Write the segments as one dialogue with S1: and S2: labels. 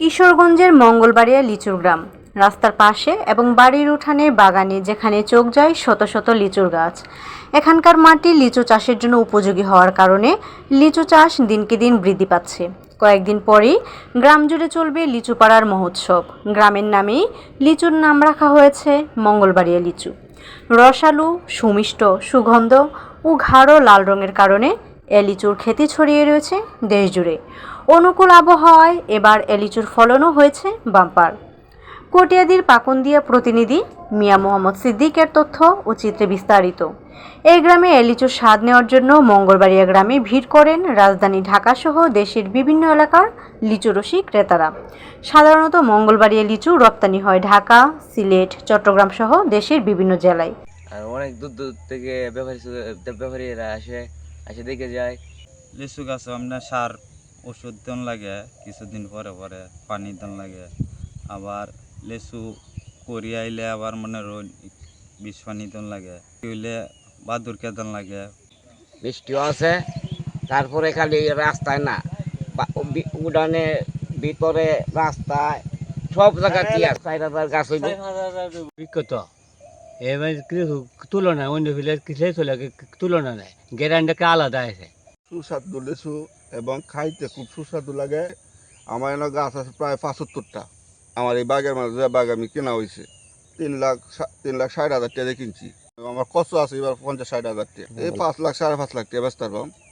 S1: কিশোরগঞ্জের মঙ্গলবাড়িয়া লিচুর গ্রাম। রাস্তার পাশে এবং বাড়ির উঠানে বাগানে যেখানে চোখ যায় শত শত লিচুর গাছ। এখানকার মাটি লিচু চাষের জন্য উপযোগী হওয়ার কারণে লিচু চাষ দিনকে দিন বৃদ্ধি পাচ্ছে। কয়েকদিন পরেই গ্রাম জুড়ে চলবে লিচু পাড়ার মহোৎসব। গ্রামের নামেই লিচুর নাম রাখা হয়েছে মঙ্গলবাড়িয়া লিচু। রসালু, সুমিষ্ট, সুগন্ধ ও ঘাড়ো লাল রঙের কারণে এ লিচুর খ্যাতি ছড়িয়ে রয়েছে দেশ জুড়ে অনুকূল আবহাওয়ায় এবার এলিচুর ফলনও হয়েছে বাম্পার। কটিয়াদির পাকুন্দিয়া প্রতিনিধি মিয়া মোহাম্মদ সিদ্দিকের তথ্য ও চিত্রে বিস্তারিত। এই গ্রামে এলিচুর স্বাদ নেওয়ার জন্য মঙ্গলবাড়িয়া গ্রামে ভিড় করেন রাজধানী ঢাকাসহ দেশের বিভিন্ন এলাকার লিচু রসিক ক্রেতারা। সাধারণত মঙ্গলবাড়িয়া লিচু রপ্তানি হয় ঢাকা, সিলেট, চট্টগ্রাম সহ দেশের বিভিন্ন জেলায়।
S2: অনেক দূর দূর থেকে ব্যাপারী আসে। এসে দেখে যায়।
S3: লিচু গাছে আপনার সার ওষুধ দেন লাগে কিছুদিন পরে পরে পানি দেন লাগে। আবার লিচু করি আইলে আবার মনে রোদ বিষ পানি দেন লাগে হইলে বাদুর কেতন লাগে।
S4: বৃষ্টিও আছে তারপরে খালি রাস্তায় না উড়ানে ভিতরে রাস্তায় সব জায়গাতে গাছ হইব।
S5: বিখ্যাত। এবার কিছু তুলনা অন্য ফিলে কিছু চলে তুলনা নাই। গ্যারান্ডিকে আলাদা আছে?
S6: সুস্বাদু লিচু এবং খাইতে খুব সুস্বাদু লাগে। আমার এনে গাছ আছে প্রায় পঁচাত্তরটা। আমার এই বাগের মাঝে যে বাগ আমি কেনা হয়েছে তিন লাখ সা- তিন লাখ ষাট হাজার টাকা কিনছি। আমার কষ্ট আছে এবার পঞ্চাশ ষাট হাজার টাকা। এই পাঁচ লাখ সাড়ে পাঁচ লাখ টাকা ব্যস্ত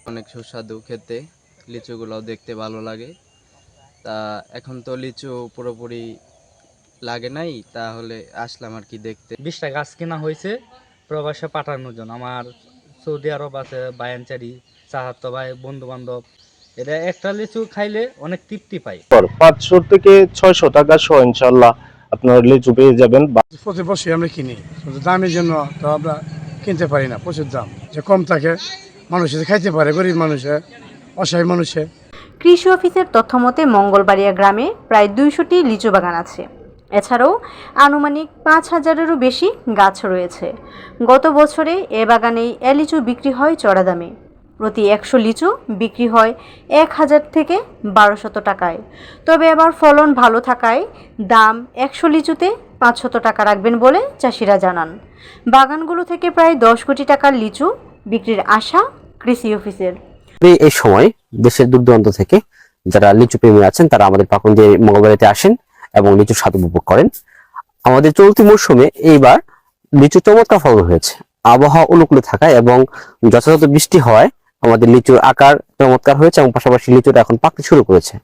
S7: অনেক সুস্বাদু খেতে লিচুগুলোও দেখতে ভালো লাগে। তা এখন তো লিচু পুরোপুরি লাগে নাই তাহলে আসলাম আর কি দেখতে।
S8: বিশটা গাছ কেনা হয়েছে প্রবাসে পাঠানোর জন্য। আমার সৌদি আরব আছে বায়ানচারি চাহাত্ত ভাই বন্ধু বান্ধব এটা একটা লিচু খাইলে অনেক তৃপ্তি পাই
S9: পাঁচশো থেকে ছয়শো টাকা সহ ইনশাল্লাহ আপনার লিচু পেয়ে যাবেন।
S10: প্রতি বছরই আমরা কিনি দামের জন্য তো আমরা কিনতে পারি না প্রচুর দাম। যে কম থাকে মানুষে খাইতে পারে গরিব মানুষে অসহায় মানুষে।
S1: কৃষি অফিসের তথ্যমতে মঙ্গলবাড়িয়া গ্রামে প্রায় দুইশোটি লিচু বাগান আছে। এছাড়াও আনুমানিক পাঁচ হাজারেরও বেশি গাছ রয়েছে। গত বছরে এ বাগানেই এ লিচু বিক্রি হয় চড়া দামে। প্রতি একশো লিচু বিক্রি হয় এক হাজার থেকে বারোশত টাকায়। তবে এবার ফলন ভালো থাকায় দাম একশো লিচুতে পাঁচশত টাকা রাখবেন বলে চাষিরা জানান। বাগানগুলো থেকে প্রায় দশ কোটি টাকার লিচু বিক্রির আশা কৃষি অফিসের।
S11: এই সময় দেশের দূর দূরান্ত থেকে যারা লিচু প্রেমী আছেন, তারা আমাদের পাকুন দিয়ে মঙ্গলবাড়িতে আসেন। এবং লিচুর স্বাদ উপভোগ করেন। আমাদের চলতি মৌসুমে এইবার লিচু চমৎকার ফলন হয়েছে। আবহাওয়া অনুকূলে থাকায় এবং যথাযথ বৃষ্টি হওয়ায় আমাদের লিচুর আকার চমৎকার হয়েছে এবং পাশাপাশি লিচুটা এখন পাকতে শুরু করেছে।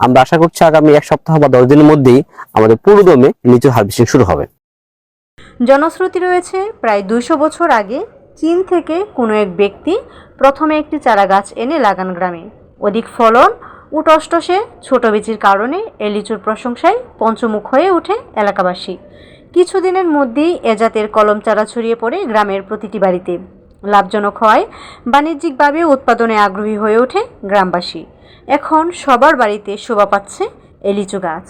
S11: আমরা আশা করছি আগামী এক সপ্তাহ বা দশ দিনের মধ্যেই আমাদের পুরোদমে লিচুর হারভেস্টিং শুরু হবে।
S1: জনশ্রুতি রয়েছে, প্রায় দুইশো বছর আগে চীন থেকে কোনো এক ব্যক্তি প্রথমে একটি চারা গাছ এনে লাগান গ্রামে। অধিক ফলন ও টসটসে ছোট বিচির কারণে এ লিচুর প্রশংসায় পঞ্চমুখ হয়ে ওঠে এলাকাবাসী। কিছুদিনের মধ্যেই এজাতের জাতের কলম চারা ছড়িয়ে পড়ে গ্রামের প্রতিটি বাড়িতে। লাভজনক হওয়ায় বাণিজ্যিকভাবে উৎপাদনে আগ্রহী হয়ে ওঠে গ্রামবাসী। এখন সবার বাড়িতে শোভা পাচ্ছে এ লিচু গাছ।